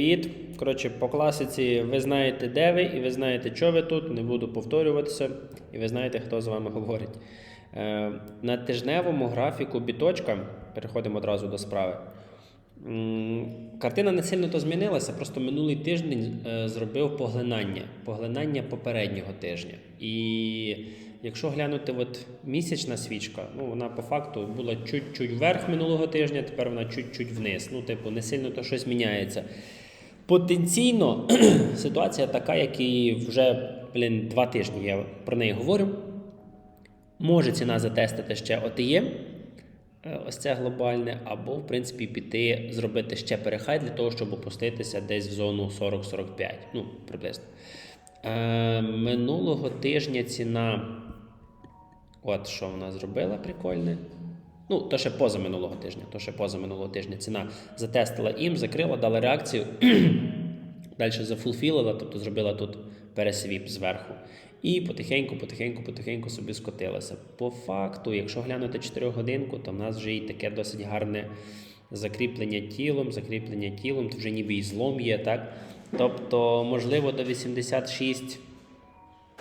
Привіт. Коротше, по класиці ви знаєте, де ви, і ви знаєте, що ви тут. Не буду повторюватися, і ви знаєте, хто з вами говорить. Е, на тижневому графіку біточка, переходимо одразу до справи. Картина не сильно то змінилася, просто минулий тиждень е, зробив поглинання, поглинання попереднього тижня. І якщо глянути, от місячна свічка, ну вона по факту була чуть-чуть вверх минулого тижня, тепер вона чуть-чуть вниз. Ну, типу, не сильно то щось міняється. Потенційно ситуація така, як і вже блін, два тижні я про неї говорю. Може ціна затестити ще ОТЄ, е, ось це глобальне, або, в принципі, піти, зробити ще перехай для того, щоб опуститися десь в зону 40-45, ну, приблизно. Е, минулого тижня ціна, от що вона зробила прикольне. Ну, то ще поза минулого тижня, то ще поза минулого тижня ціна затестила ім, закрила, дала реакцію, далі зафулфілила, тобто зробила тут пересвіп зверху. І потихеньку, потихеньку, потихеньку собі скотилася. По факту, якщо глянути 4 годинку, то в нас вже і таке досить гарне закріплення тілом, закріплення тілом, то вже ніби і злом є, так? Тобто, можливо, до 86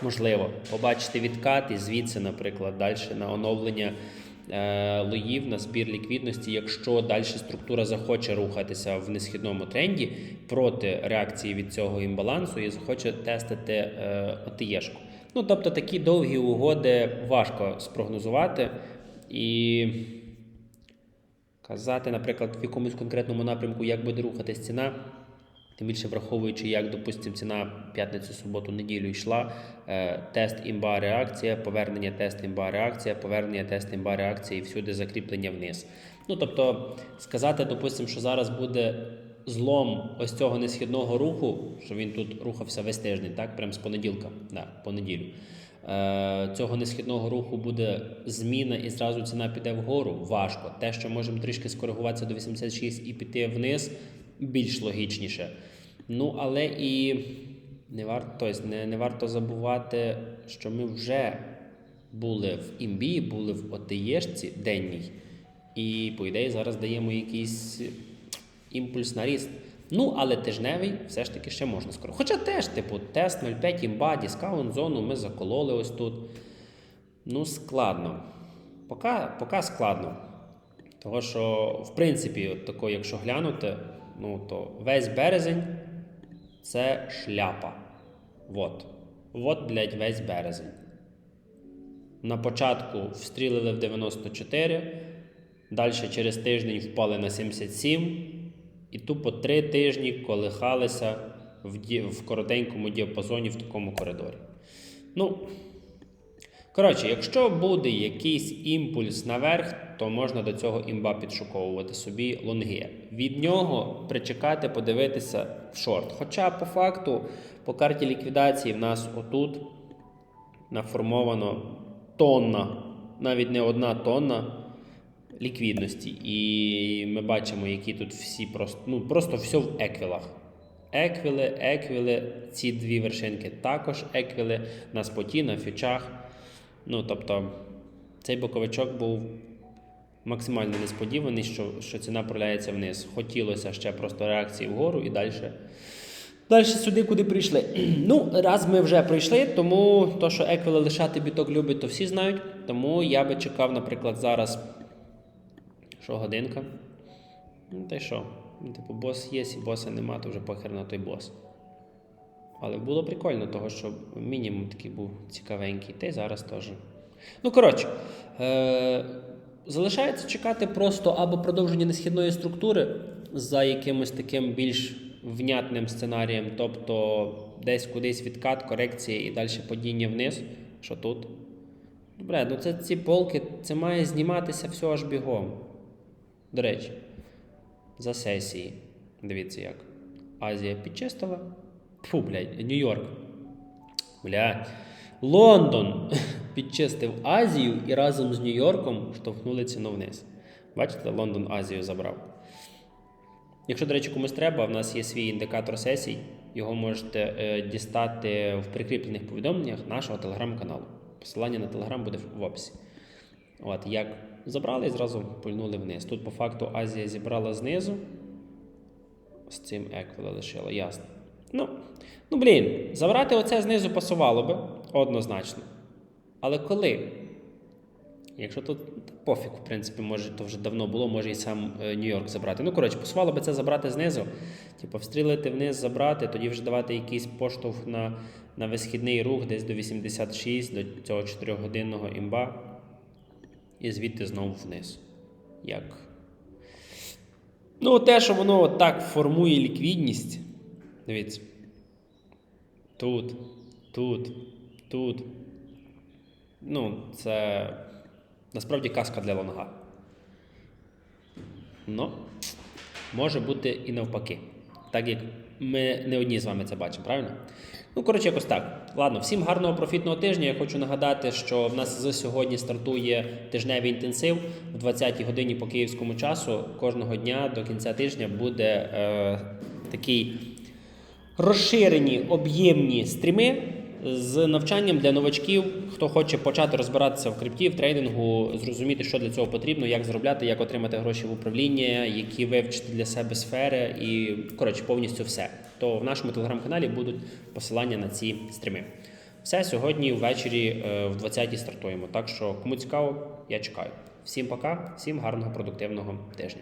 можливо побачити відкат і звідси, наприклад, далі на оновлення лоїв, на збір ліквідності, якщо далі структура захоче рухатися в несхідному тренді проти реакції від цього імбалансу і захоче тестити е, ОТЄшку. Ну, тобто такі довгі угоди важко спрогнозувати і казати, наприклад, в якомусь конкретному напрямку, як буде рухатись ціна. Тим більше враховуючи, як, допустимо, ціна п'ятницю, суботу, неділю йшла, е, тест імба реакція, повернення тест імба реакція, повернення тест імба реакція і всюди закріплення вниз. Ну тобто, сказати, допустимо, що зараз буде злом ось цього несхідного руху, що він тут рухався весь тиждень, так, прямо з понеділка, да, по неділю. Е, цього несхідного руху буде зміна і зразу ціна піде вгору. Важко. Те, що можемо трішки скоригуватися до 86 і піти вниз, більш логічніше. Ну, але і не варто, не, не варто забувати, що ми вже були в імбі, були в ОТЄшці денній, і, по ідеї, зараз даємо якийсь імпульс на ріст. Ну, але тижневий все ж таки ще можна скоро. Хоча теж, типу, тест 0,5 імба, дискаунт зону ми закололи ось тут. Ну, складно. Поки, поки складно. Того, що, в принципі, от тако, якщо глянути, ну, то весь березень це шляпа. Вот. Вот, блядь, весь березень. На початку встрілили в 94, далі через тиждень впали на 77, і тупо три тижні колихалися в, ді... в коротенькому діапазоні в такому коридорі. Ну, Коротше, якщо буде якийсь імпульс наверх, то можна до цього імба підшуковувати собі лонги. Від нього причекати, подивитися в шорт. Хоча по факту, по карті ліквідації в нас отут наформовано тонна, навіть не одна тонна ліквідності. І ми бачимо, які тут всі просто, ну, просто все в еквілах. Еквіли, еквіли, ці дві вершинки також еквіли на споті, на фічах. Ну, тобто, цей боковичок був максимально несподіваний, що, що ціна проляється вниз. Хотілося ще просто реакції вгору і далі. Далі сюди, куди прийшли. Ну, раз ми вже прийшли, тому то, що еквіли лишати біток любить, то всі знають. Тому я би чекав, наприклад, зараз. Що годинка? Ну, та й що? Ну, Типу, бос є, і боса нема, то вже похер на той бос. Але було прикольно, того, що мінімум такий був цікавенький, та й зараз теж. Ну, коротше, е- залишається чекати просто або продовження несхідної структури за якимось таким більш внятним сценарієм, тобто десь кудись відкат, корекція і далі падіння вниз. Що тут? Добре, ну це ці полки, це має зніматися все аж бігом. До речі, за сесії. Дивіться як. Азія підчистила. Фу, блядь, Нью-Йорк. Блядь. Лондон підчистив Азію і разом з Нью-Йорком штовхнули ціну вниз. Бачите, Лондон Азію забрав. Якщо, до речі, комусь треба, в нас є свій індикатор сесій. Його можете е, дістати в прикріплених повідомленнях нашого телеграм-каналу. Посилання на телеграм буде в описі. От, як забрали і зразу пульнули вниз. Тут, по факту, Азія зібрала знизу. з цим еквіле лишило, ясно. Ну, ну блін, забрати оце знизу пасувало би однозначно. Але коли? Якщо тут пофіг, в принципі, може, то вже давно було, може і сам е, Нью-Йорк забрати. Ну, коротше, пасувало би це забрати знизу, типу, встрілити вниз, забрати, тоді вже давати якийсь поштовх на, на висхідний рух десь до 86, до цього 4-годинного імба. І звідти знову вниз. Як? Ну, те, що воно так формує ліквідність. Дивіться. Тут, тут, тут. Ну, це насправді казка для лонга. Ну, може бути і навпаки. Так як ми не одні з вами це бачимо, правильно? Ну, коротше, якось так. Ладно, всім гарного профітного тижня. Я хочу нагадати, що в нас з сьогодні стартує тижневий інтенсив в 20-й годині по київському часу. Кожного дня до кінця тижня буде е, такий розширені об'ємні стріми з навчанням для новачків, хто хоче почати розбиратися в крипті, в трейдингу, зрозуміти, що для цього потрібно, як заробляти, як отримати гроші в управління, які вивчити для себе сфери, і коротше, повністю все. То в нашому телеграм-каналі будуть посилання на ці стріми. Все сьогодні ввечері е, в 20-й стартуємо. Так що, кому цікаво, я чекаю. Всім пока, всім гарного продуктивного тижня.